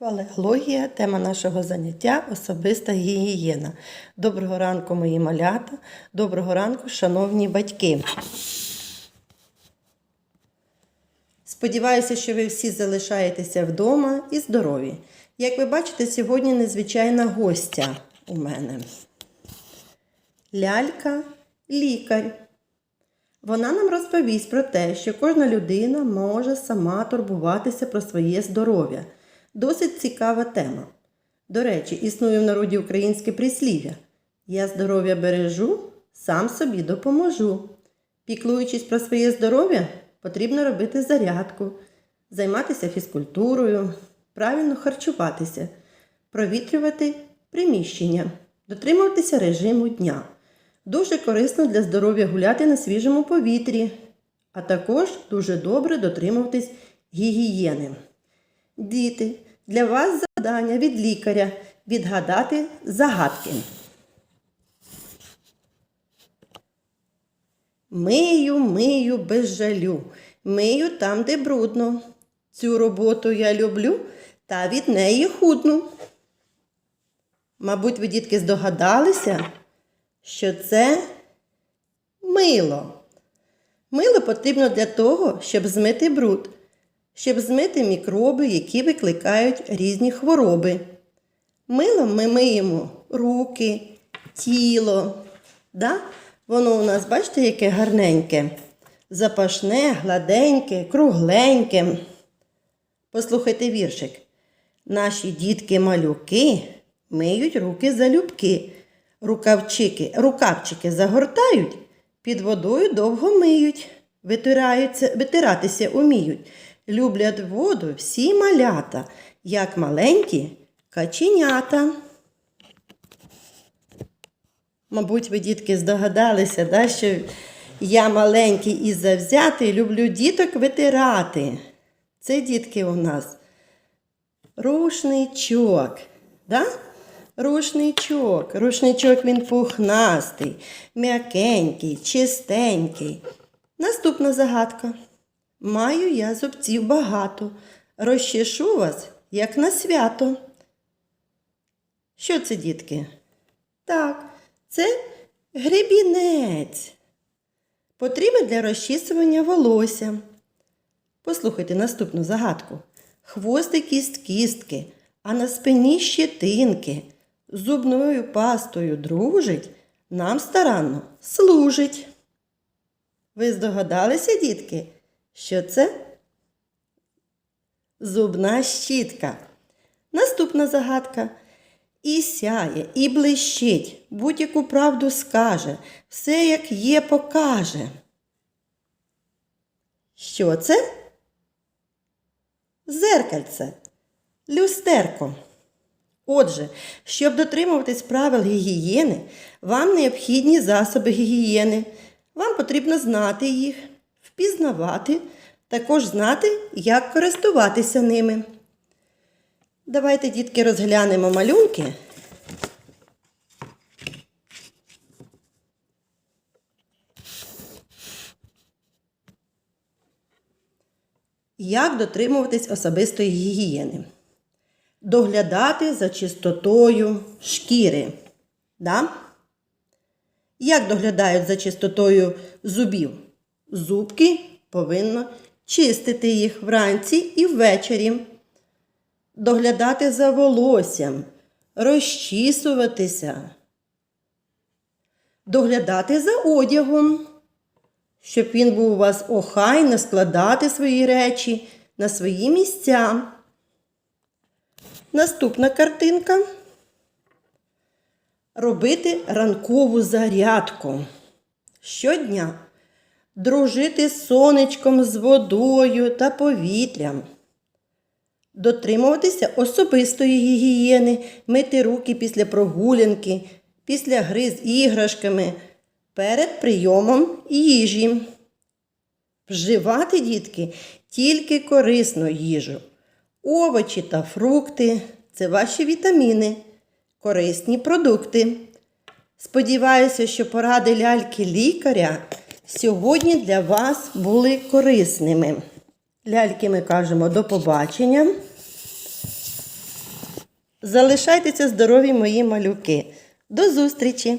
Валеологія тема нашого заняття особиста гігієна. Доброго ранку, мої малята. Доброго ранку, шановні батьки. Сподіваюся, що ви всі залишаєтеся вдома і здорові. Як ви бачите, сьогодні незвичайна гостя у мене. Лялька лікар. Вона нам розповість про те, що кожна людина може сама турбуватися про своє здоров'я. Досить цікава тема. До речі, існує в народі українське прислів'я Я здоров'я бережу, сам собі допоможу. Піклуючись про своє здоров'я, потрібно робити зарядку, займатися фізкультурою, правильно харчуватися, провітрювати приміщення, дотримуватися режиму дня. Дуже корисно для здоров'я гуляти на свіжому повітрі, а також дуже добре дотримуватись гігієни. Діти, для вас завдання від лікаря відгадати загадки. Мию, мию без жалю, мию там, де брудно. Цю роботу я люблю та від неї худну. Мабуть, ви, дітки, здогадалися, що це мило. Мило потрібно для того, щоб змити бруд, щоб змити мікроби, які викликають різні хвороби. Милом ми миємо руки, тіло. Да? Воно у нас, бачите, яке гарненьке, запашне, гладеньке, кругленьке. Послухайте віршик. Наші дітки-малюки миють руки залюбки. Рукавчики, рукавчики загортають, під водою довго миють, витиратися уміють. Люблять воду всі малята, як маленькі каченята. Мабуть, ви, дітки, здогадалися, да, що я маленький і завзятий, люблю діток витирати. Це дітки у нас рушничок. Да? Рушничок. Рушничок він пухнастий, м'якенький, чистенький. Наступна загадка. Маю я зубців багато. Розчешу вас, як на свято. Що це, дітки? Так, це гребінець. Потрібен для розчісування волосся. Послухайте наступну загадку. Хвостик із кістки, а на спині щетинки. Зубною пастою дружить, нам старанно служить. Ви здогадалися, дітки, що це зубна щітка. Наступна загадка. І сяє, і блищить, будь-яку правду скаже, все як є, покаже. Що це? Зеркальце, люстерко. Отже, щоб дотримуватись правил гігієни, вам необхідні засоби гігієни. Вам потрібно знати їх, впізнавати, також знати, як користуватися ними. Давайте, дітки, розглянемо малюнки. Як дотримуватись особистої гігієни? Доглядати за чистотою шкіри. Да? Як доглядають за чистотою зубів? Зубки повинно чистити їх вранці і ввечері доглядати за волоссям, розчісуватися, доглядати за одягом, щоб він був у вас охайно складати свої речі на свої місця. Наступна картинка. Робити ранкову зарядку. Щодня дружити з сонечком, з водою та повітрям дотримуватися особистої гігієни, мити руки після прогулянки, після гри з іграшками, перед прийомом їжі. Вживати, дітки, тільки корисну їжу. Овочі та фрукти це ваші вітаміни, корисні продукти. Сподіваюся, що поради ляльки лікаря сьогодні для вас були корисними. Ляльки ми кажемо до побачення. Залишайтеся здорові, мої малюки. До зустрічі!